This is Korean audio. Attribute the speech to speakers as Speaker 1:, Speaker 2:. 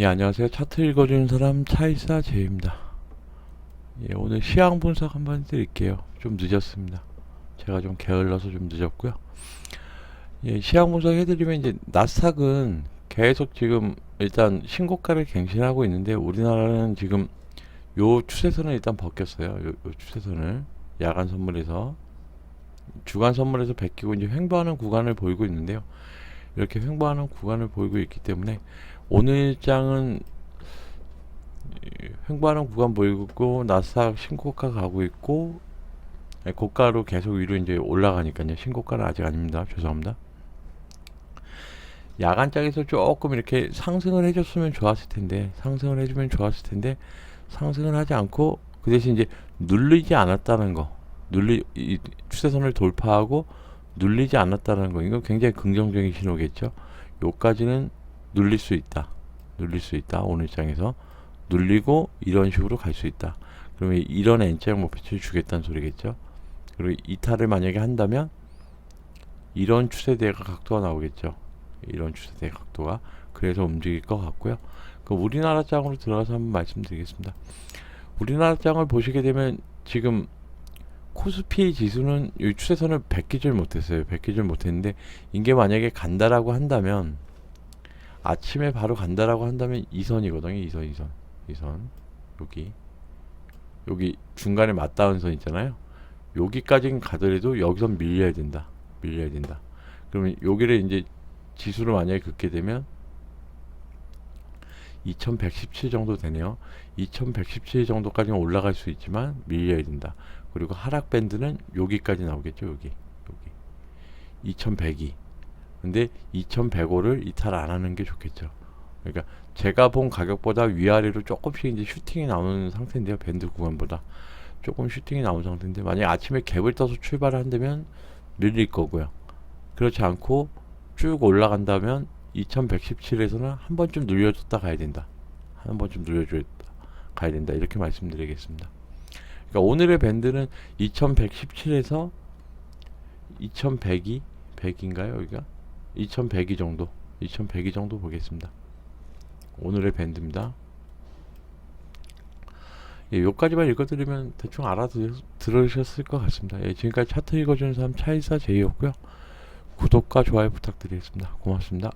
Speaker 1: 예, 안녕하세요. 차트 읽어주는 사람 차이사 제입니다. 예, 오늘 시황 분석 한번 해드릴게요. 좀 늦었습니다. 제가 좀 게을러서 좀 늦었고요. 예, 시황 분석 해드리면 이제 나스닥은 계속 지금 일단 신고가를 갱신하고 있는데 우리나라는 지금 요 추세선을 일단 벗겼어요. 요, 요 추세선을 야간 선물에서 주간 선물에서 베끼고 이제 횡보하는 구간을 보이고 있는데요. 이렇게 횡보하는 구간을 보이고 있기 때문에 오늘 장은 이 횡보하는 구간 보이고 나스닥 신고가 가고 있고 아니, 고가로 계속 위로 이제 올라가니까요. 신고가는 아직 아닙니다. 죄송합니다. 야간장에서 조금 이렇게 상승을 해줬으면 좋았을 텐데 상승을 해주면 좋았을 텐데 상승을 하지 않고 그 대신 이제 눌리지 않았다는 거 눌리 이 추세선을 돌파하고 눌리지 않았다는 거 이건 굉장히 긍정적인 신호겠죠. 요까지는 눌릴 수 있다. 눌릴 수 있다. 오늘 장에서 눌리고 이런 식으로 갈 수 있다. 그러면 이런 N자형 목표치를 주겠다는 소리겠죠. 그리고 이탈을 만약에 한다면 이런 추세대가 각도가 나오겠죠. 이런 추세대 각도가 그래서 움직일 것 같고요. 그 우리나라 장으로 들어가서 한번 말씀드리겠습니다. 우리나라 장을 보시게 되면 지금 코스피 지수는 이 추세선을 베끼질 못했어요. 베끼질 못했는데 이게 만약에 간다라고 한다면 아침에 바로 간다라고 한다면 이 선이거든요. 이 선, 이 선, 이 선. 여기 여기 중간에 맞닿은 선 있잖아요. 여기까지는 가더라도 여기선 밀려야 된다. 밀려야 된다. 그러면 여기를 이제 지수를 만약에 긋게 되면 2117 정도 되네요. 2117 정도까지는 올라갈 수 있지만 밀려야 된다. 그리고 하락 밴드는 여기까지 나오겠죠. 여기. 여기. 2102. 근데 2105를 이탈 안 하는 게 좋겠죠. 그러니까 제가 본 가격보다 위아래로 조금씩 이제 슈팅이 나오는 상태인데요. 밴드 구간보다 조금 슈팅이 나오는 상태인데 만약에 아침에 갭을 떠서 출발을 한다면 밀릴 거고요. 그렇지 않고 쭉 올라간다면 2117에서는 한 번쯤 눌려줬다 가야 된다. 한 번쯤 눌려줬다 가야 된다. 이렇게 말씀드리겠습니다. 그러니까 오늘의 밴드는 2117에서 2102 100인가요 여기가 2102 정도 2102 정도 보겠습니다. 오늘의 밴드입니다. 예, 요까지만 읽어드리면 대충 알아들으셨을 것 같습니다. 예, 지금까지 차트 읽어주는 사람 차이사 제이였고요. 구독과 좋아요 부탁드리겠습니다. 고맙습니다